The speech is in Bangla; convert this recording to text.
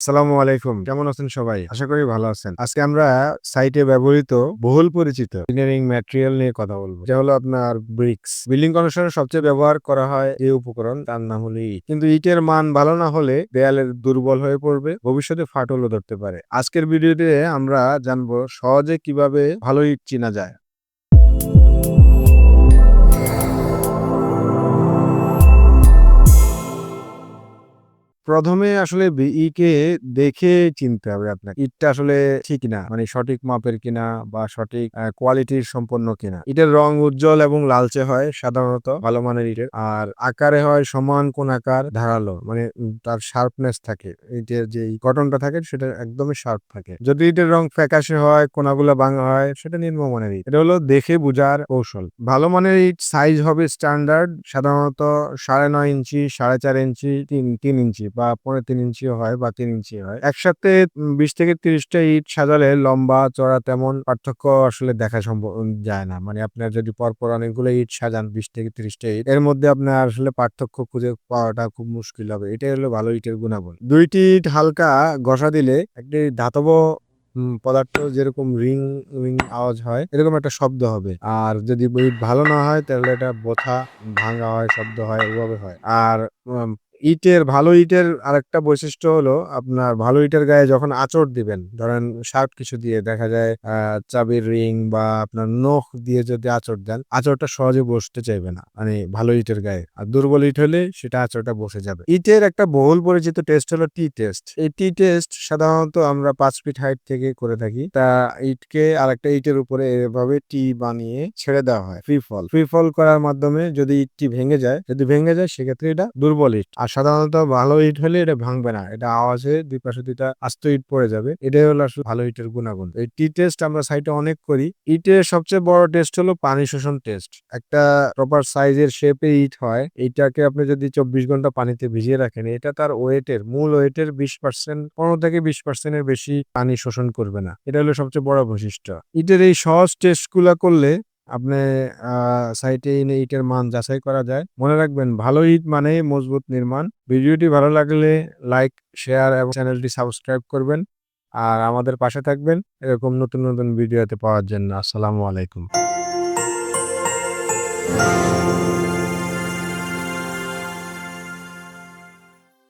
আসসালামু আলাইকুম। কেমন আছেন সবাই? আশা করি ভালো আছেন। আজকে আমরা সাইটে ব্যবহৃত বহুল পরিচিত ইঞ্জিনিয়ারিং ম্যাটেরিয়াল নিয়ে কথা বলব। যা হলো আপনার ব্রিক্স বিল্ডিং কনস্ট্রাকশনে সবচেয়ে ব্যবহার করা হয় এই উপকরণ, তার নাম হলো ইট। কিন্তু ইটের মান ভালো না হলে দেয়ালের দুর্বল হয়ে পড়বে, ভবিষ্যতে ফাটলও ধরতে পারে। আজকের ভিডিওতে আমরা জানব সহজে কীভাবে ভালো ইট চিনা যায়। প্রথমে আসলে ইকে দেখে চিনতে হবে আপনাকে। ইটটা আসলে ঠিক না মানে সঠিক মাপের কিনা বা সঠিক কোয়ালিটির সম্পন্ন কিনা। ইটের রং উজ্জ্বল এবং লালচে হয় সাধারণত, ভালো মানের ইটের। আর আকারে হয় সমান কোন আকার, ধারালো মানে তার শার্পনেস থাকে। ইটের যে গঠনটা থাকে সেটা একদমই শার্প থাকে। যদি ইটের রং ফ্যাকাশে হয় কোনাগুলো ভাঙা হয়, সেটা নিম্নমানের ইট। এটা হলো দেখে বোঝার কৌশল। ভালো মানের ইট সাইজ হবে স্ট্যান্ডার্ড সাধারণত সাড়ে নয় ইঞ্চি, সাড়ে চার ইঞ্চি, তিন তিন ইঞ্চি বা পনেরো তিন ইঞ্চি হয় বা তিন ইঞ্চি হয়। একসাথে বিশ থেকে তিরিশটা ইট সাজালে লম্বা চড়া তেমন পার্থক্য আসলে দেখা সম্ভব, যায় না। মানে আপনার যদি পরপর অনেকগুলো ইট সাজান, বিশ থেকে তিরিশটা ইট, এর মধ্যে আপনার আসলে পার্থক্য খুঁজে পাওয়াটা খুব মুশকিল হবে। এটাই হলো ভালো ইটের গুণাগুণ দুইটি ইট হালকা ঘষা দিলে একটি ধাতব পদার্থ যেরকম রিং রিং আওয়াজ হয়, এরকম একটা শব্দ হবে। আর যদি ইট ভালো না হয়, তাহলে এটা বোথা ভাঙা হয়, শব্দ হয়, এভাবে হয়। আর ইটের, ভালো ইটের আরেকটা বৈশিষ্ট্য হলো আপনার ভালো ইটের গায়ে যখন আঁচড় দিবেন, ধরেন শার্প কিছু দিয়ে দেখা যায় চাবির রিং বা আপনার নখ দিয়ে যদি আঁচড় দেন, আঁচড়টা সহজে বসতে চাইবে না। মানে ভালো ইটের গায়ে। আর দুর্বল ইট হলে সেটা আঁচড়টা বসে যাবে। ইটের একটা বহুল পরিচিত টেস্ট হলো টি টেস্ট এই টি টেস্ট সাধারণত আমরা পাঁচ ফিট হাইট থেকে করে থাকি। তা ইটকে আরেকটা ইটের উপরে এভাবে টি বানিয়ে ছেড়ে দেওয়া হয় ফ্রি ফল ফ্রি ফল করার মাধ্যমে যদি ইটটি ভেঙে যায়, যদি ভেঙে যায়, সেক্ষেত্রে এটা দুর্বল ইট। আর সাধারণত ভালো ইট হলে এটা ভাঙবে না। এটা আওয়াজে দুই পাশে দুইটা আস্ত ইট পড়ে যাবে। এটাই হলো আসলে ভালো ইটের গুণাগুণ। এই টি টেস্ট আমরা সাইটে অনেক করি। ইটের সবচেয়ে বড় টেস্ট হলো পানি শোষণ টেস্ট একটা প্রপার সাইজের শেপে ইট হয়। এইটাকে আপনি যদি চব্বিশ ঘণ্টা পানিতে ভিজিয়ে রাখেন, এটা তার ওয়েটের মূল ওয়েটের বিশ পার্সেন্ট পনেরো থেকে বিশ পার্সেন্টের বেশি পানি শোষণ করবে না। এটা হলো সবচেয়ে বড় বৈশিষ্ট্য। ইটের এই সহজ টেস্ট করলে আপনি সাইটে এনে ইটের মান যাচাই করা যায়। মনে রাখবেন, ভালো ইট মানে মজবুত নির্মাণ। ভিডিওটি ভালো লাগলে লাইক শেয়ার এবং চ্যানেলটি সাবস্ক্রাইব করবেন। আর আমাদের পাশে থাকবেন। এরকম নতুন নতুন ভিডিওতে পাওয়ার জন্য। আসসালামু আলাইকুম।